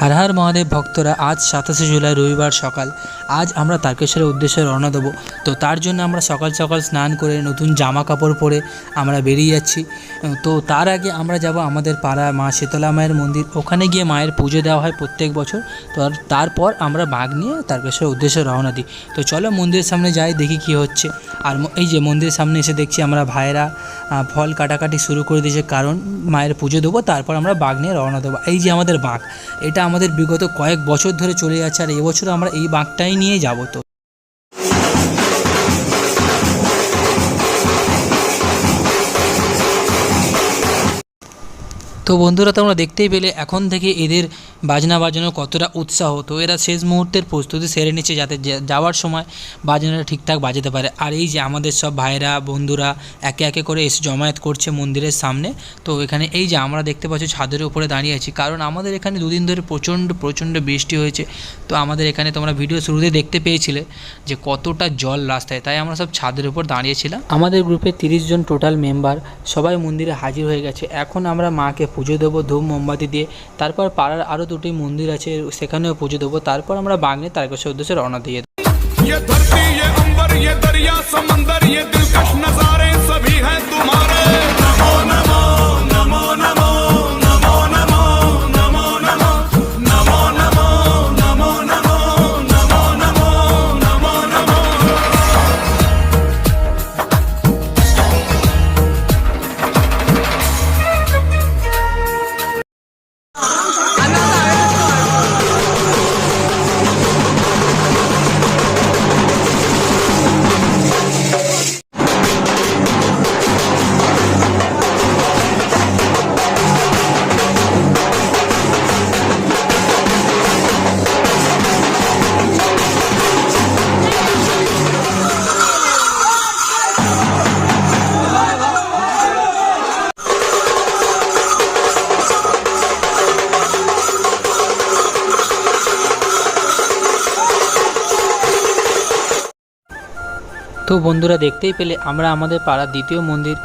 হর হর মহাদেব ভক্তরা আজ সাতাশে জুলাই রবিবার সকাল। আজ আমরা তারকেশ্বরের উদ্দেশ্যে রওনা দেবো। তো তার জন্য আমরা সকাল সকাল স্নান করে নতুন জামা কাপড় পরে আমরা বেরিয়ে যাচ্ছি। তো তার আগে আমরা যাব আমাদের পাড়া মা শীতলা মায়ের মন্দির। ওখানে গিয়ে মায়ের পুজো দেওয়া হয় প্রত্যেক বছর। তো তারপর আমরা বাঘ নিয়ে তারকেশ্বরের উদ্দেশ্যে রওনা দিই। তো চলো মন্দিরের সামনে যাই দেখি কী হচ্ছে। আর এই যে মন্দিরের সামনে এসে দেখছি আমরা ভাইয়েরা আহ, ফল কাটাকাটি শুরু করে দিয়েছে, কারণ মায়ের পুজো দেবো, তারপর আমরা বাঘ নিয়ে রওনা দেবো। এই যে আমাদের বাঘ, এটা আমাদের বিগত কয়েক বছর ধরে চলে যাচ্ছে, আর এবছর আমরা এই বাঘটাই নিয়ে যাব তো। তো বন্ধুরা, তোমরা দেখতেই পেলে এখন থেকে এদের বাজনা বাজানোর কতটা উৎসাহ। তো এরা শেষ মুহূর্তের প্রস্তুতি সেরে নিচ্ছে যাতে যাওয়ার সময় বাজনাটা ঠিকঠাক বাজাতে পারে। আর এই যে আমাদের সব ভাইরা বন্ধুরা একে একে করে এসে জমায়েত করছে মন্দিরের সামনে। তো এখানে এই যে আমরা দেখতে পাচ্ছি ছাদের উপরে দাঁড়িয়ে আছি। কারণ আমাদের এখানে দুদিন ধরে প্রচণ্ড প্রচণ্ড বৃষ্টি হয়েছে। তো আমাদের এখানে তোমরা ভিডিও শুরুতে দেখতে পেয়েছিলে যে কতটা জল রাস্তায়। তাই আমরা সব ছাদের উপর দাঁড়িয়েছিলাম। আমাদের গ্রুপে তিরিশ জন টোটাল মেম্বার সবাই মন্দিরে হাজির হয়ে গেছে। এখন আমরা মাকে পুজো দেবো ধূপ মোমবাতি দিয়ে। তারপর পাড়ার আরও দুটি মন্দির আছে, সেখানেও পুজো দেবো। তারপর আমরা বাংলা তারকেশ্বর উদ্দেশ্যে রওনা দিয়ে। ये তো বন্ধুরা দেখতেই পেলে আমরা আমাদের পাড়ার দ্বিতীয় মন্দির,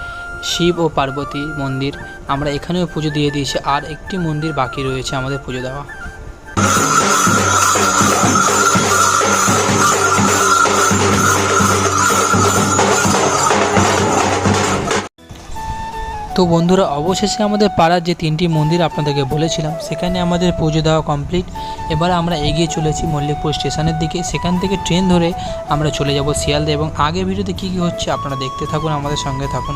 শিব ও পার্বতী মন্দির, আমরা এখানেও পুজো দিয়ে দিয়েছি, আর একটি মন্দির বাকি রয়েছে আমাদের পুজো দেওয়া। তো বন্ধুরা, অবশেষে আমাদের পাড়ার যে তিনটি মন্দির আপনাদেরকে বলেছিলাম, সেখানে আমাদের পুজো দেওয়া কমপ্লিট এবার আমরা এগিয়ে চলেছি মল্লিকপুর স্টেশনের দিকে। সেখান থেকে ট্রেন ধরে আমরা চলে যাব শিয়ালদা এবং আগে ভিডিওতে কী কী হচ্ছে আপনারা দেখতে থাকুন, আমাদের সঙ্গে থাকুন।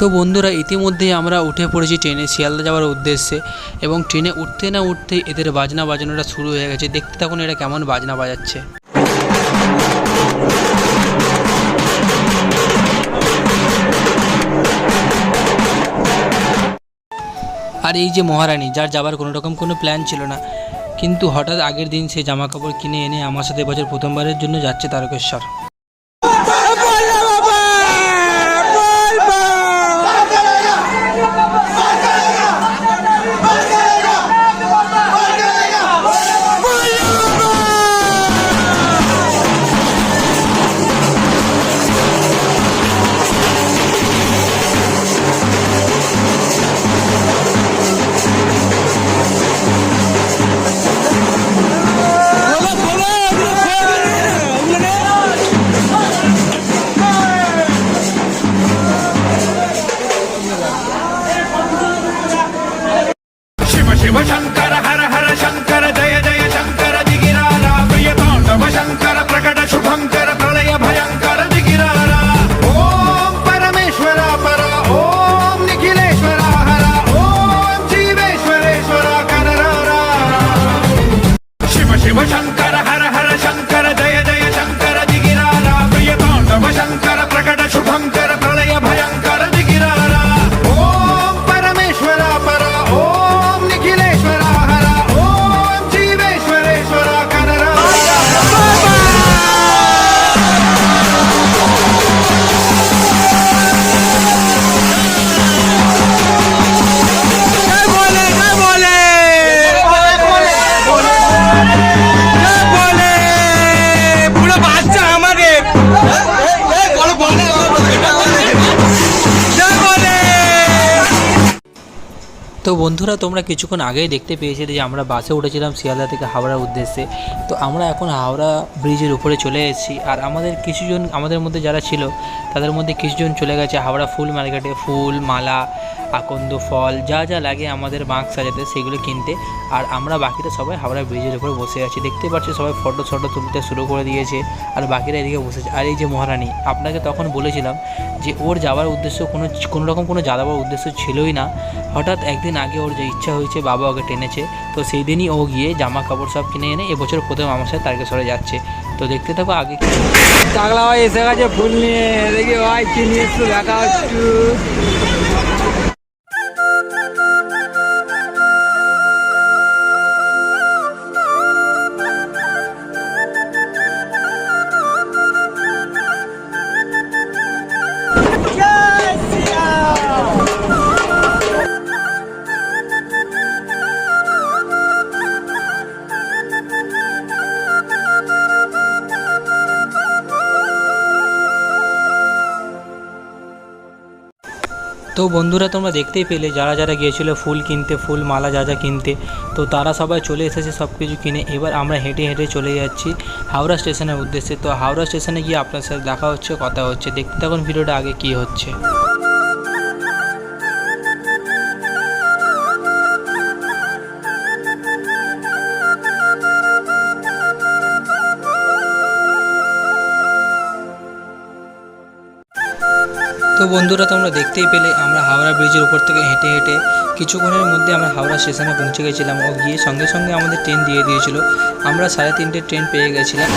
তো বন্ধুরা, ইতিমধ্যেই আমরা উঠে পড়েছি ট্রেনে শিয়ালদা যাওয়ার উদ্দেশ্যে এবং ট্রেনে উঠতে না উঠতেই এদের বাজনা বাজানোটা শুরু হয়ে গেছে। দেখতে থাকুন এরা কেমন বাজনা বাজাচ্ছে। আর এই যে মহারানী, যার যাবার কোনো রকম কোনো প্ল্যান ছিল না, কিন্তু হঠাৎ আগের দিন সে জামা কাপড় কিনে এনে আমার সাথে এবছর প্রথমবারের জন্য যাচ্ছে তারকেশ্বর। তো বন্ধুরা, তোমরা কিছুক্ষণ আগেই দেখতে পেয়েছিলে যে আমরা বাসে উঠেছিলাম শিয়ালদা থেকে হাওড়ার উদ্দেশ্যে। তো আমরা এখন হাওড়া ব্রিজের উপরে চলে এসেছি। আর আমাদের কিছুজন, আমাদের মধ্যে যারা ছিল, তাদের মধ্যে কিছুজন চলে গেছে হাওড়া ফুল মার্কেটে। ফুল, মালা, আকন্দ, ফল, যা যা লাগে আমাদের বাঁক সাজাতে, সেগুলো কিনতে। আর আমরা বাকিরা সবাই হাওড়া ব্রিজের উপরে বসে আছি। দেখতে পাচ্ছি সবাই ফটো ফটো তুলতে শুরু করে দিয়েছে, আর বাকিরা এদিকে বসেছে আর এই যে মহারানী, আপনাকে তখন বলেছিলাম যে ওর যাওয়ার উদ্দেশ্য কোনো কোনো রকম কোনো যাওয়ার উদ্দেশ্য ছিলই না। হঠাৎ একদিন আগে ওর যে ইচ্ছা হয়েছে, বাবা ওকে টেনেছে। তো সেই দিনই ও গিয়ে জামা কাপড় সব কিনে এনে এবছর প্রথম আমার সাথে সরে যাচ্ছে। তো দেখতে থাকো আগে টাকলা ভাই এসে গেছে ফুল নিয়ে। দেখি ভাই কি একটু দেখা একটু বন্ধুরা তোমরা দেখতেই পেলে, যারা যারা গিয়েছিল ফুল কিনতে, ফুল মালা যা যা কিনতে, তো তারা সবাই চলে এসেছে সব কিছু কিনে। এবার আমরা হেঁটে হেঁটে চলে যাচ্ছি হাওড়া স্টেশনের উদ্দেশ্যে। তো হাওড়া স্টেশনে গিয়ে আপনার সাথে দেখা হচ্ছে, কথা হচ্ছে। দেখতে থাকুন ভিডিওটা আগে কি হচ্ছে। তো বন্ধুরা, তোমরা দেখতেই পেলে, আমরা হাওড়া ব্রিজের উপর থেকে হেঁটে হেঁটে কিছুক্ষণের মধ্যে আমরা হাওড়া স্টেশনে পৌঁছে গেছিলাম। ও গিয়ে সঙ্গে সঙ্গে আমাদের ট্রেন দিয়ে দিয়েছিল। আমরা সাড়ে তিনটে ট্রেন পেয়ে গেছিলাম।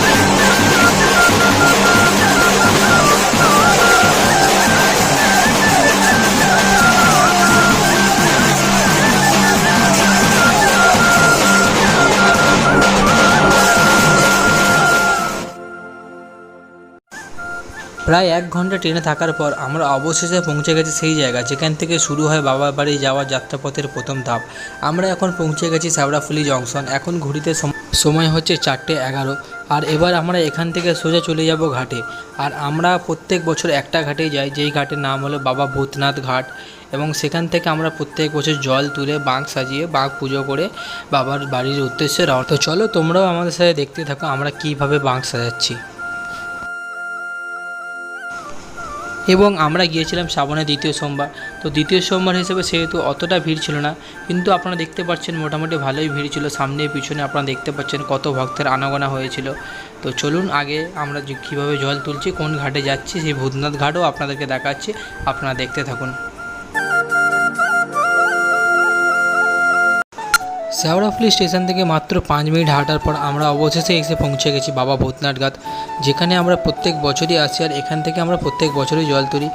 প্রায় এক ঘণ্টা ট্রেনে থাকার পর আমরা অবশেষে পৌঁছে গেছি সেই জায়গা, যেখান থেকে শুরু হয় বাবার বাড়ি যাওয়ার যাত্রাপথের প্রথম ধাপ। আমরা এখন পৌঁছে গেছি শ্যাওড়াফুলি জংশন। এখন সম- সময় হচ্ছে চারটে এগারো। আর এবার আমরা এখান থেকে সোজা চলে যাব ঘাটে। আর আমরা প্রত্যেক বছর একটা ঘাটেই যাই, যেই ঘাটের নাম হলো বাবা ভূতনাথ ঘাট। এবং সেখান থেকে আমরা প্রত্যেক বছর জল তুলে বাঁক সাজিয়ে বাঁক পুজো করে বাবার বাড়ির উদ্দেশ্যে রওনা তো চলো তোমরাও আমাদের সাথে দেখতে থাকো আমরা কীভাবে বাঁক সাজাচ্ছি। এবং আমরা গিয়েছিলাম শ্রাবণের দ্বিতীয় সোমবার। তো দ্বিতীয় সোমবার হিসেবে সেহেতু অতটা ভিড় ছিল না, কিন্তু আপনারা দেখতে পাচ্ছেন মোটামুটি ভালোই ভিড় ছিল। সামনে পিছনে আপনারা দেখতে পাচ্ছেন কত ভক্তের আনাগোনা হয়েছিল। তো চলুন আগে আমরা কীভাবে জল তুলছি, কোন ঘাটে যাচ্ছি, সেই ভূতনাথ ঘাটও আপনাদেরকে দেখাচ্ছি। আপনারা দেখতে থাকুন। শেওড়াফুলি স্টেশন থেকে মাত্র পাঁচ মিনিট হাঁটার পর আমরা অবশেষে এসে পৌঁছে গেছি বাবা ভূতনাথ ঘাট, যেখানে আমরা প্রত্যেক বছরই আসি আর এখান থেকে আমরা প্রত্যেক বছরই জল তুলি।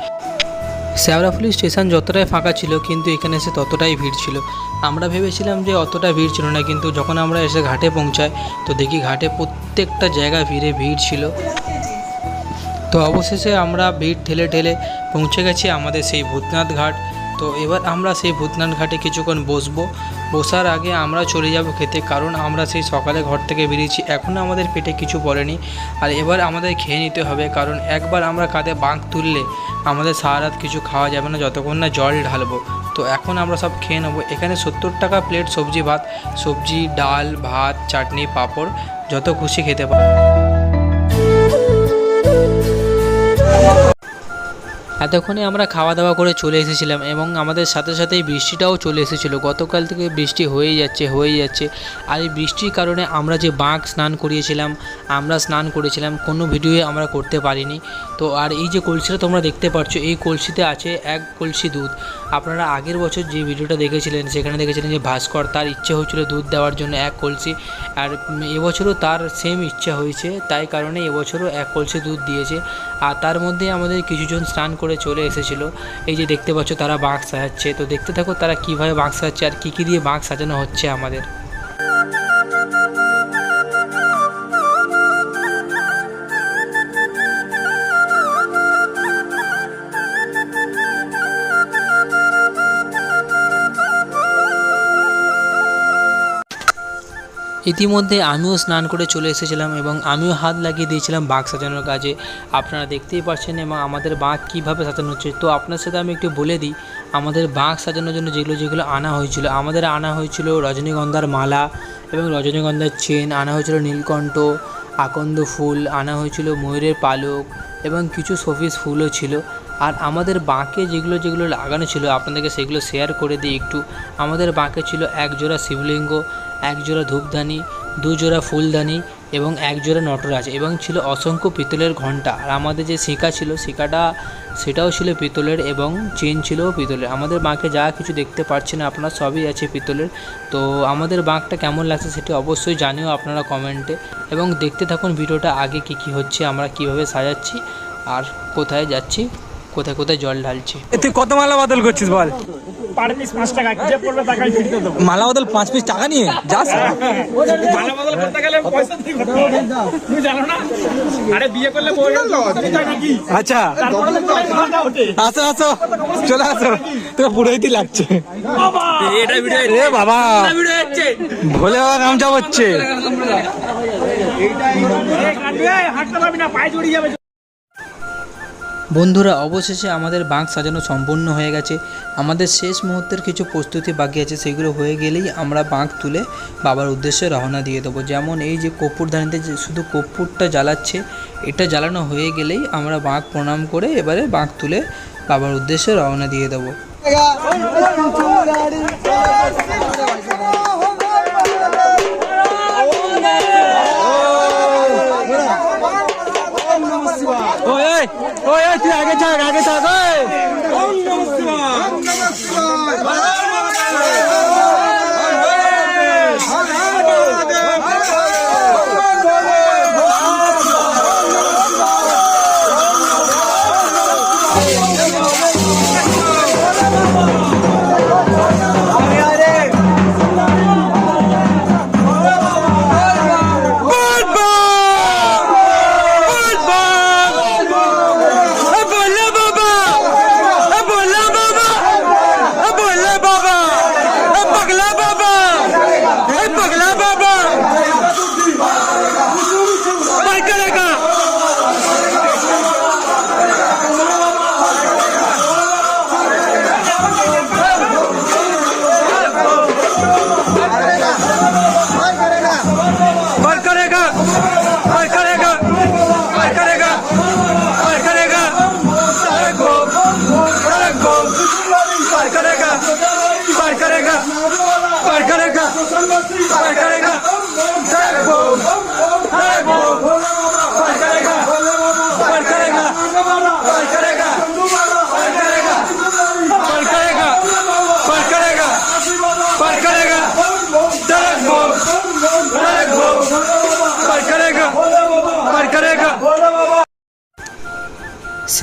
শেওড়াফুলি স্টেশন যতটাই ফাঁকা ছিল, কিন্তু এখানে এসে ততটাই ভিড় ছিল। আমরা ভেবেছিলাম যে অতটা ভিড় ছিল না, কিন্তু যখন আমরা এসে ঘাটে পৌঁছাই, তো দেখি ঘাটে প্রত্যেকটা জায়গা ভিড়ে ভিড় ছিল। তো অবশেষে আমরা ভিড় ঠেলে ঠেলে পৌঁছে গেছি আমাদের সেই ভূতনাথ ঘাট। তো এবার আমরা সেই ভূতনাথ ঘাটে কিছুক্ষণ বসবো। বসার আগে আমরা চলে যাব খেতে, কারণ আমরা সেই সকালে ঘর থেকে বেরিয়েছি। এখনও আমাদের পেটে কিছু পড়েনি আর এবার আমাদের খেয়ে নিতে হবে, কারণ একবার আমরা কাঁধে বাঁক তুললে আমাদের সারা রাত কিছু খাওয়া যাবে না, যতক্ষণ না জল ঢালবো। তো এখন আমরা সব খেয়ে নেব। এখানে সত্তর টাকা প্লেট সবজি ভাত, সবজি, ডাল, ভাত, চাটনি, পাঁপড়, যত খুশি খেতে পারো। এতক্ষণে আমরা খাওয়া দাওয়া করে চলে এসেছিলাম এবং আমাদের সাথে সাথেই বৃষ্টিটাও চলে এসেছিল। গতকাল থেকে বৃষ্টি হয়েই যাচ্ছে হয়েই যাচ্ছে। আর এই বৃষ্টির কারণে আমরা যে বাঁক স্নান করিয়েছিলাম, আমরা স্নান করেছিলাম, কোনো ভিডিওয়ে আমরা করতে পারিনি। তো আর এই যে কলসিটা তোমরা দেখতে পাচ্ছ, এই কলসিতে আছে এক কলসি দুধ। আপনারা আগের বছর যে ভিডিওটা দেখেছিলেন, সেখানে দেখেছিলেন যে ভাস্কর তার ইচ্ছে হয়েছিল দুধ দেওয়ার জন্য এক কলসি। আর এবছরও তার সেম ইচ্ছা হয়েছে, তাই কারণে এবছরও এক কলসি দুধ দিয়েছে। আর তার মধ্যে আমাদের কিছুজন স্নান করে চলে এসেছিল। এই যে দেখতে পাচ্ছ তারা বাঘ সাজাচ্ছে। তো দেখতে থাকো তারা কীভাবে বাঘ সাজাচ্ছে আর কী কী দিয়ে বাঘ সাজানো হচ্ছে আমাদের। ইতিমধ্যে আমিও স্নান করে চলে এসেছিলাম এবং আমিও হাত লাগিয়ে দিয়েছিলাম বাঘ সাজানোর কাজে। আপনারা দেখতেই পাচ্ছেন এবং আমাদের বাঘ কীভাবে সাজানো হচ্ছে। তো আপনার সাথে আমি একটু বলে দিই, আমাদের বাঘ সাজানোর জন্য যেগুলো যেগুলো আনা হয়েছিল, আমাদের আনা হয়েছিল রজনীগন্ধার মালা এবং রজনীগন্ধার চেন, আনা হয়েছিল নীলকণ্ঠ, আকন্দ ফুল, আনা হয়েছিল ময়ূরের পালক এবং কিছু শোপিস ফুলও ছিল। আর আমাদের বাঁকে যেগুলো যেগুলো লাগানো ছিল, আপনাদেরকে সেগুলো শেয়ার করে দিই একটু। আমাদের বাঁকে ছিল এক জোড়া শিবলিঙ্গ এক জোড়া ধূপদানি দু জোড়া ফুলদানি এবং এক জোড়া নটরাজ এবং ছিল অসংখ্য পিতলের ঘণ্টা। আর আমাদের যে শিকা ছিল শিকাটা সেটাও ছিল পিতলের এবং চেন ছিল পিতলের। আমাদের বাঁকে যা কিছু দেখতে পাচ্ছেন আপনারা সবই আছে পিতলের। তো আমাদের বাঁকটা কেমন লাগছে সেটি অবশ্যই জানিও আপনারা কমেন্টে। এবং দেখতে থাকুন ভিডিওটা আগে কি কি হচ্ছে, আমরা কীভাবে সাজাচ্ছি আর কোথায় যাচ্ছি, কোথায় কোথায় জল ঢালছি। তুই কত মালা বাদল করছিস বল? পার পিস পাঁচ টাকা যে পড়বে টাকায় ফিরতে দেবো। মালা বদল পাঁচ পিস টাকা নিয়ে? যাস। মালা বদল করতে গেলে পয়সা দিয়ে করতে হবে। তুমি জানো না? আরে বিয়ে করলে আচ্ছা। আসো আসো। চলে আসো। তোকে পুরোহিতই লাগছে। এটা ভিডিও রে বাবা। ভোলে বাবা গামছা হচ্ছে কাটবে? হাঁটতে পারবি না পায়ে জড়িয়ে যাবে। বন্ধুরা অবশেষে আমাদের বাঁক সাজানো সম্পূর্ণ হয়ে গেছে আমাদের শেষ মুহূর্তের কিছু প্রস্তুতি বাকি আছে সেগুলো হয়ে গেলেই আমরা বাঁক তুলে বাবার উদ্দেশ্যে রওনা দিয়ে দেবো যেমন এই যে কর্পূরদানিতে যে শুধু কর্পূরটা জ্বালাচ্ছে এটা জ্বালানো হয়ে গেলেই আমরা বাঁক প্রণাম করে এবারে বাঁক তুলে বাবার উদ্দেশ্যে রওনা দিয়ে দেবো আগে থাক আগে থাক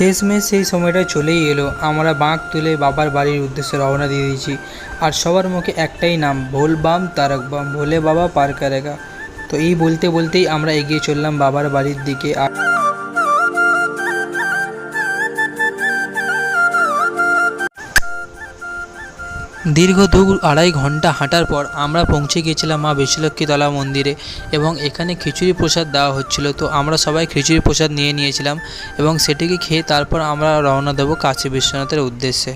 শেষমেশ সেই সময়টা চলেই এলো। আমরা বাঁক তুলে বাবার বাড়ির উদ্দেশ্যে রওনা দিয়ে দিয়েছি। আর সবার মুখে একটাই নাম ভোল বাম তারক বাম ভোলে বাবা পার কারেগা তো এই বলতে বলতেই আমরা এগিয়ে চললাম বাবার বাড়ির দিকে। আর দীর্ঘ দু আড়াই ঘণ্টা হাঁটার পর আমরা পৌঁছে গিয়েছিলাম মা বিশ্বলক্ষ্মীতলা মন্দিরে এবং এখানে খিচুড়ি প্রসাদ দেওয়া হচ্ছিল। তো আমরা সবাই খিচুড়ি প্রসাদ নিয়ে নিয়েছিলাম এবং সেটিকে খেয়ে তারপর আমরা রওনা দেবো কাশী বিশ্বনাথের উদ্দেশ্যে।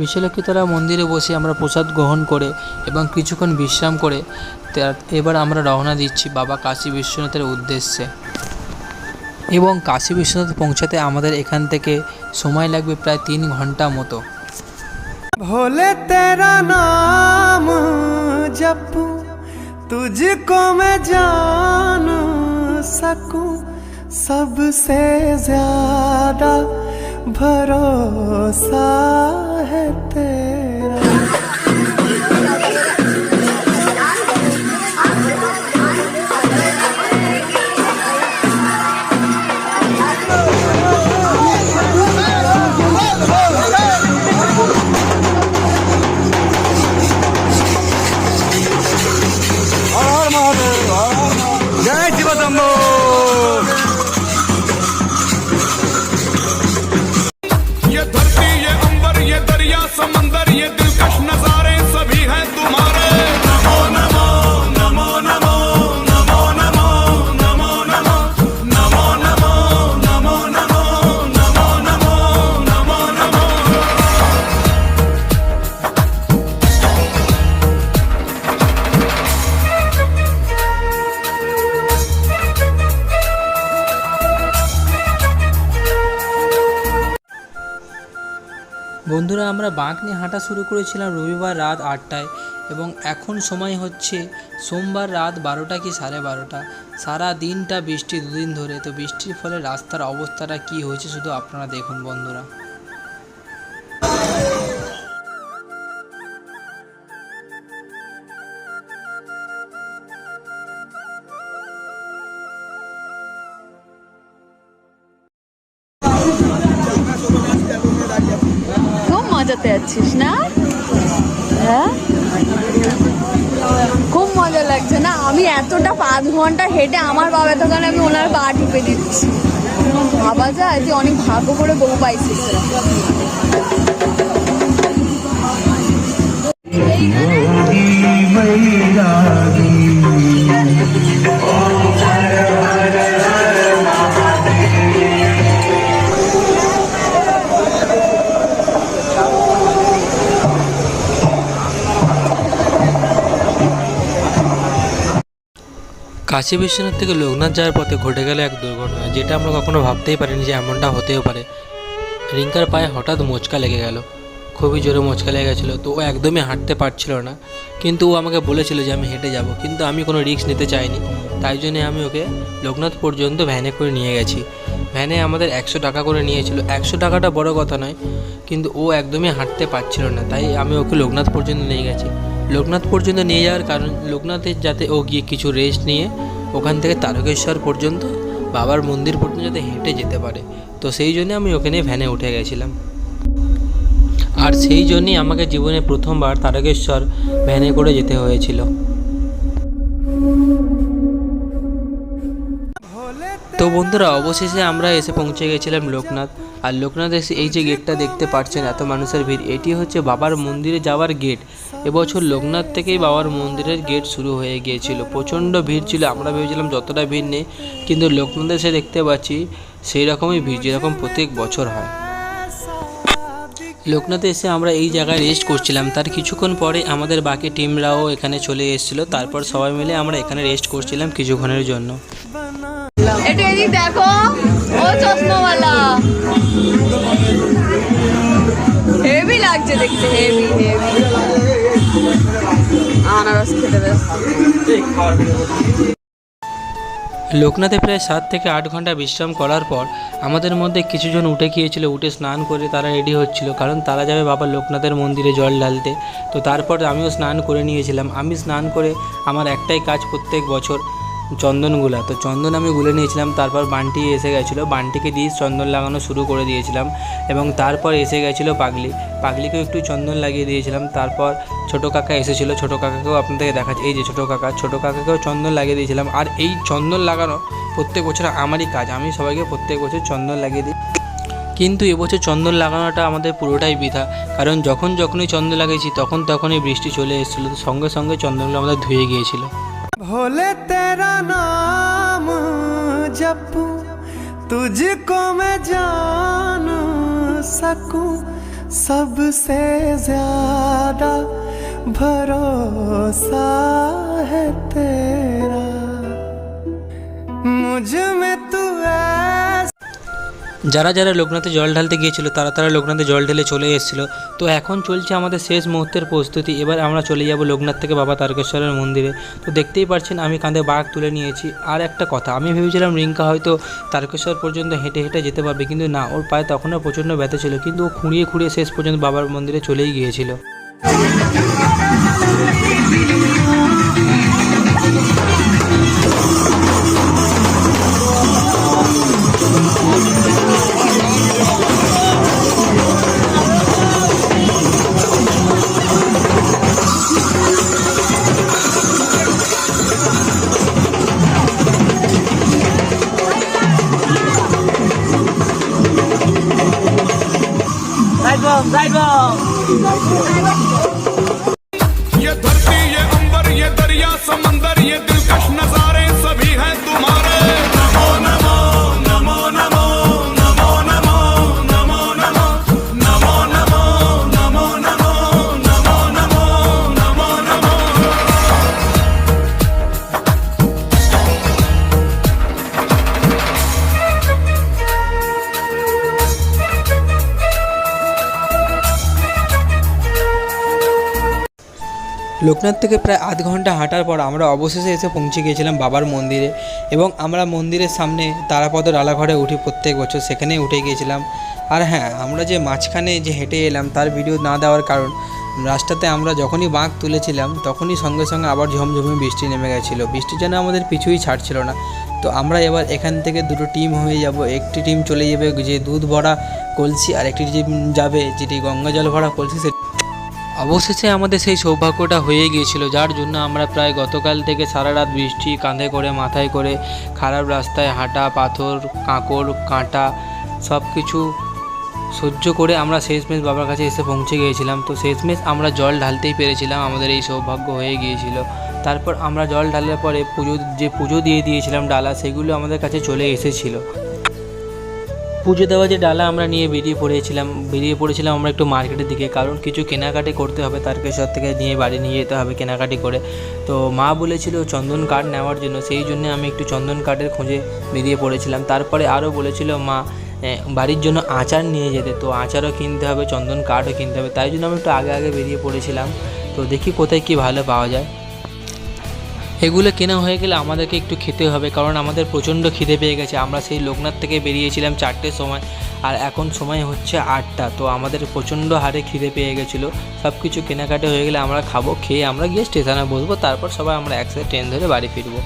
বিশ্বলক্ষ্মীতলা মন্দিরে বসে আমরা প্রসাদ গ্রহণ করে এবং কিছুক্ষণ বিশ্রাম করে এবার আমরা রওনা দিচ্ছি বাবা কাশী বিশ্বনাথের উদ্দেশ্যে এবং কাশী বিশ্বনাথ পৌঁছাতে আমাদের এখান থেকে সময় লাগবে প্রায় তিন ঘন্টা মতো भोले तेरा नाम जपूं तुझको मैं जान सकूं सबसे ज्यादा भरोसा है तेरा আমরা বাঁক নিয়ে হাঁটা শুরু করেছিলাম রবিবার রাত আটটায় এবং এখন সময় হচ্ছে সোমবার রাত বারোটা কি সাড়ে বারোটা। সারা দিনটা বৃষ্টি দুদিন ধরে, তো বৃষ্টির ফলে রাস্তার অবস্থাটা কি হয়েছে শুধু আপনারা দেখুন বন্ধুরা। মজাতে আছিস না? হ্যাঁ? খুব মজা লাগছে। না, আমি এতটা পাঁচ ঘণ্টা হেঁটে আমার বাবা দোকানে আমি ওনার পা টিপে দিচ্ছি। ভাবা যায় তুই অনেক ভাগ্য করে বউ পাইছিস কাশী বিশ্বনাথ থেকে লোকনাথ যাওয়ার পথে ঘটে গেল এক দুর্ঘটনা, যেটা আমরা কখনো ভাবতেই পারিনি যে এমনটা হতেও পারে। রিঙ্কার পায়ে হঠাৎ মোচকা লেগে গেল। খুবই জোরে মোচকা লেগে গেছিল, তো ও একদমই হাঁটতে পারছিল না। কিন্তু ও আমাকে বলেছিল যে আমি হেঁটে যাব, কিন্তু আমি কোনো রিস্ক নিতে চাইনি। তাই জন্যে আমি ওকে লোকনাথ পর্যন্ত ভ্যানে করে নিয়ে গেছি। ভ্যানে আমাদের একশো টাকা করে নিয়েছিল। একশো টাকাটা বড় কথা নয়, কিন্তু ও একদমই হাঁটতে পারছিল না, তাই আমি ওকে লোকনাথ পর্যন্ত নিয়ে গেছি। লোকনাথ পর্যন্ত নিয়ে যাওয়ার কারণ লোকনাথের যাতে ও গিয়ে কিছু রেস্ট নিয়ে ওখান থেকে তারকেশ্বর পর্যন্ত বাবার মন্দির পর্যন্ত যাতে হেঁটে যেতে পারে। তো সেই জন্য আমি ওখানে ভ্যানে উঠে গেছিলাম। আর সেই জন্যই আমাকে জীবনে প্রথমবার তারকেশ্বর ভ্যানে করে যেতে হয়েছিল। তো বন্ধুরা, অবশেষে আমরা এসে পৌঁছে গেছিলাম লোকনাথ। আর লোকনাথ এসে এই যে গেটটা দেখতে পাচ্ছেন, এত মানুষের ভিড়। এটি হচ্ছে বাবার মন্দিরে যাওয়ার গেট এবছর লোকনাথ থেকেই বাবার মন্দিরের গেট শুরু হয়ে গিয়েছিল। প্রচণ্ড ভিড় ছিল, আমরা ভেবেছিলাম যতটা ভিড় নেই, কিন্তু লোকনাথ এসে দেখতে পাচ্ছি সেই রকমই ভিড়, যেরকম প্রত্যেক বছর হয়। লোকনাথে এসে আমরা এই জায়গায় রেস্ট করছিলাম। তার কিছুক্ষণ পরে আমাদের বাকি টিমরাও এখানে চলে এসেছিল। তারপর সবাই মিলে আমরা এখানে রেস্ট করছিলাম কিছুক্ষণের জন্য। একটু এদিক দেখো। ও চশমাওয়ালা। হেভি লাগছে দেখতে হেভি হেভি আনারস খেতে ব্যস্ত লোকনাথে প্রায় সাত থেকে আট ঘণ্টা বিশ্রাম করার পর আমাদের মধ্যে কিছুজন উঠে গিয়েছিল উঠে স্নান করে তারা রেডি হচ্ছিল কারণ তারা যাবে বাবা লোকনাথের মন্দিরে জল ঢালতে। তো তারপর আমিও স্নান করে নিয়েছিলাম। আমি স্নান করে আমার একটাই কাজ প্রত্যেক বছর চন্দনগুলা তো চন্দন আমি গুলে নিয়েছিলাম, তারপর বান্টি এসে গেছিল। বান্টিকে দিয়ে চন্দন লাগানো শুরু করে দিয়েছিলাম এবং তারপর এসে গেছিল পাগলি। পাগলিকেও একটু চন্দন লাগিয়ে দিয়েছিলাম, তারপর ছোটো কাকা এসেছিল। ছোটো কাকাকেও আপনাদেরকে দেখাচ্ছি। এই যে ছোটো কাকা, ছোটো কাকাকেও চন্দন লাগিয়ে দিয়েছিলাম। আর এই চন্দন লাগানো প্রত্যেক বছর আমারই কাজ। আমি সবাইকে প্রত্যেক বছর চন্দন লাগিয়ে দিই। কিন্তু এবছর চন্দন লাগানোটা আমাদের পুরোটাই বৃথা। কারণ যখন যখনই চন্দন লাগিয়েছি তখন তখনই বৃষ্টি চলে এসেছিল। সঙ্গে সঙ্গে চন্দনগুলো আমাদের ধুয়ে গিয়েছিল। भोले तेरा नाम जपू, तुझको मैं जान सकूँ। सबसे ज़्यादा भरोसा है तेरा। मुझमें तू ऐसा যারা যারা লোকনাথে জল ঢালতে গিয়েছিল, তারা তারা লোকনাথে জল ঢেলে চলে এসেছিল। তো এখন চলছে আমাদের শেষ মুহূর্তের প্রস্তুতি। এবার আমরা চলে যাব লোকনাথ থেকে বাবা তারকেশ্বরের মন্দিরে। তো দেখতেই পাচ্ছেন আমি কাঁধে বাঘ তুলে নিয়েছি। আর একটা কথা, আমি ভেবেছিলাম রিঙ্কা হয়তো তারকেশ্বর পর্যন্ত হেঁটে হেঁটে যেতে পারবে, কিন্তু না, ওর পায়ে তখনও প্রচণ্ড ব্যথা ছিল, কিন্তু ও খুঁড়িয়ে খুঁড়িয়ে শেষ পর্যন্ত বাবার মন্দিরে চলেই গিয়েছিল। লোকনাথ থেকে প্রায় আধ ঘণ্টা হাঁটার পর আমরা অবশেষে এসে পৌঁছে গিয়েছিলাম বাবার মন্দিরে এবং আমরা মন্দিরের সামনে তারাপদ ডালাঘরে উঠি প্রত্যেক বছর সেখানেই উঠে গিয়েছিলাম। আর হ্যাঁ আমরা যে মাঝখানে যে হেঁটে এলাম তার ভিডিও না দেওয়ার কারণ, রাস্তাতে আমরা যখনই বাঁক তুলেছিলাম তখনই সঙ্গে সঙ্গে আবার ঝমঝমে বৃষ্টি নেমে গেছিল। বৃষ্টি যেন আমাদের পিছুই ছাড়ছিল না। তো আমরা এবার এখান থেকে দুটো টিম হয়ে যাব। একটি টিম চলে যাবে যে দুধ ভরা কলসি, আর একটি টিম যাবে যেটি গঙ্গা জল ভরা কলসি। সে অবশেষে আমাদের সেই সৌভাগ্যটা হয়ে গিয়েছিল, যার জন্য আমরা প্রায় গতকাল থেকে সারা রাত বৃষ্টি, কাঁধে করে, মাথায় করে, খারাপ রাস্তায় হাঁটা, পাথর, কাঁকড়, কাঁটা সব কিছু সহ্য করে আমরা শেষমেশ বাবার কাছে এসে পৌঁছে গিয়েছিলাম। তো শেষমেশ আমরা জল ঢালতেই পেরেছিলাম, আমাদের এই সৌভাগ্য হয়ে গিয়েছিল। তারপর আমরা জল ঢালার পরে পুজো, যে পুজো দিয়ে দিয়েছিলাম ডালা, সেগুলো আমাদের কাছে চলে এসেছিল। পুজো দেওয়া যে ডালা আমরা নিয়ে বেরিয়ে পড়েছিলাম বেরিয়ে পড়েছিলাম আমরা একটু মার্কেটের দিকে। কারণ কিছু কেনাকাটি করতে হবে তারকেশ্বর থেকে নিয়ে বাড়ি নিয়ে যেতে হবে কেনাকাটি করে। তো মা বলেছিল চন্দন কাঠ নেওয়ার জন্য, সেই জন্য আমি একটু চন্দন কাঠের খোঁজে বেরিয়ে পড়েছিলাম। তারপরে আরও বলেছিল মা বাড়ির জন্য আচার নিয়ে যেতে, তো আচারও কিনতে হবে, চন্দন কাঠও কিনতে হবে। তাই জন্য আমি একটু আগে আগে বেরিয়ে পড়েছিলাম। তো দেখি কোথায় কি ভালো পাওয়া যায়। এগুলো কেনা হয়ে গেলে আমাদেরকে একটু খেতে হবে, কারণ আমাদের প্রচণ্ড খিদে পেয়ে গেছে। আমরা সেই লোকনাথ থেকে বেরিয়েছিলাম চারটের সময়, আর এখন সময় হচ্ছে আটটা। তো আমাদের প্রচণ্ড হারে খিদে পেয়ে গেছিল। সব কিছু কেনাকাটা হয়ে গেলে আমরা খাব, খেয়ে আমরা গিয়ে স্টেশনে বসবো, তারপর সবাই আমরা একসাথে ট্রেন ধরে বাড়ি ফিরবো।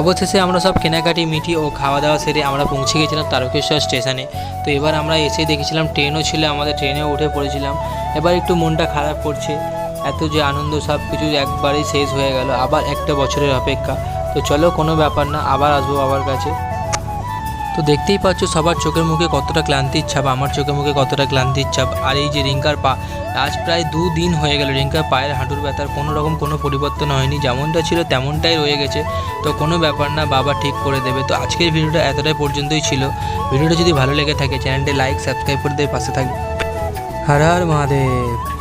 অবশেষে আমরা সব কেনাকাটি মিটি ও খাওয়া দাওয়া সেরে আমরা পৌঁছে গেছিলাম তারকেশ্বর স্টেশনে। তো এবার আমরা এসে দেখেছিলাম ট্রেনও ছিল, আমাদের ট্রেনেও উঠে পড়েছিলাম। এবার একটু মনটা খারাপ করছে, এত যে আনন্দ সব কিছু একবারেই শেষ হয়ে গেল, আবার একটা বছরের অপেক্ষা। তো চলো কোনো ব্যাপার না, আবার আসব বাবার কাছে। তো দেখতেই পাচ্ছ সবার চোখের মুখে কতটা ক্লান্তির ছাপ, আমার চোখের মুখে কতটা ক্লান্তির ছাপ। আর এই যে রিঙ্কার পা, আজ প্রায় দুদিন হয়ে গেল রিঙ্কার পায়ের হাঁটুর ব্যথার, কোনো রকম কোনো পরিবর্তন হয়নি, যেমনটা ছিল তেমনটাই রয়ে গেছে। তো কোনো ব্যাপার না, বাবা ঠিক করে দেবে। তো আজকের ভিডিওটা এতটাই পর্যন্তই ছিল। ভিডিওটা যদি ভালো লেগে থাকে, চ্যানেলটি লাইক, সাবস্ক্রাইব করে দিয়ে পাশে থাকবে। হর হর মহাদেব।